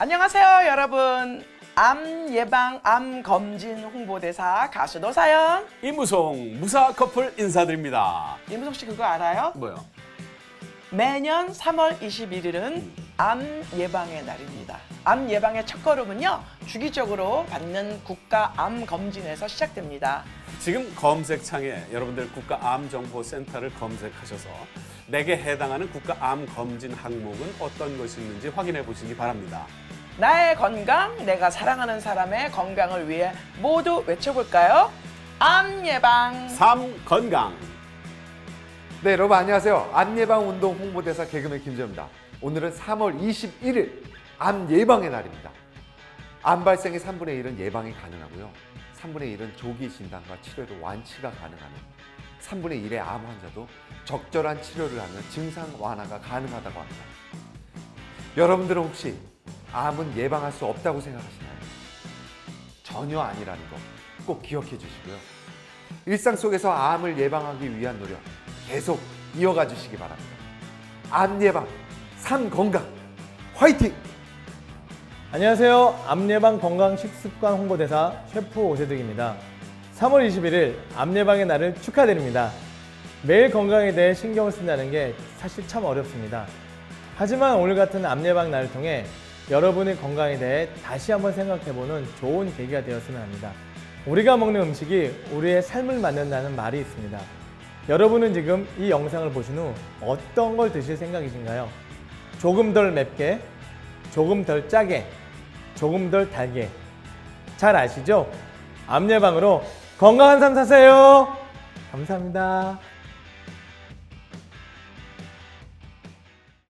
안녕하세요, 여러분. 암 예방 암 검진 홍보대사 가수 노사연. 이무송 무사 커플 인사드립니다. 이무석 씨 그거 알아요? 뭐요? 매년 3월 21일은 암 예방의 날입니다. 암 예방의 첫 걸음은요, 주기적으로 받는 국가 암 검진에서 시작됩니다. 지금 검색창에 여러분들 국가암정보센터를 검색하셔서 내게 해당하는 국가암 검진 항목은 어떤 것이 있는지 확인해 보시기 바랍니다. 나의 건강, 내가 사랑하는 사람의 건강을 위해 모두 외쳐볼까요? 암 예방. 삶 건강. 네, 여러분 안녕하세요. 암 예방 운동 홍보대사 개그맨 김재입니다. 오늘은 3월 21일 암 예방의 날입니다. 암 발생의 3분의 1은 예방이 가능하고요. 3분의 1은 조기 진단과 치료로 완치가 가능하는 3분의 1의 암 환자도 적절한 치료를 하면 증상 완화가 가능하다고 합니다. 여러분들은 혹시 암은 예방할 수 없다고 생각하시나요? 전혀 아니라는 거 꼭 기억해 주시고요. 일상 속에서 암을 예방하기 위한 노력 계속 이어가 주시기 바랍니다. 암 예방, 삶 건강, 화이팅! 안녕하세요. 암 예방 건강 식습관 홍보대사 셰프 오세득입니다. 3월 21일 암예방의 날을 축하드립니다. 매일 건강에 대해 신경을 쓴다는 게 사실 참 어렵습니다. 하지만 오늘 같은 암예방 날을 통해 여러분의 건강에 대해 다시 한번 생각해보는 좋은 계기가 되었으면 합니다. 우리가 먹는 음식이 우리의 삶을 만든다는 말이 있습니다. 여러분은 지금 이 영상을 보신 후 어떤 걸 드실 생각이신가요? 조금 덜 맵게, 조금 덜 짜게, 조금 덜 달게. 잘 아시죠? 암 예방으로 건강한 삶 사세요. 감사합니다.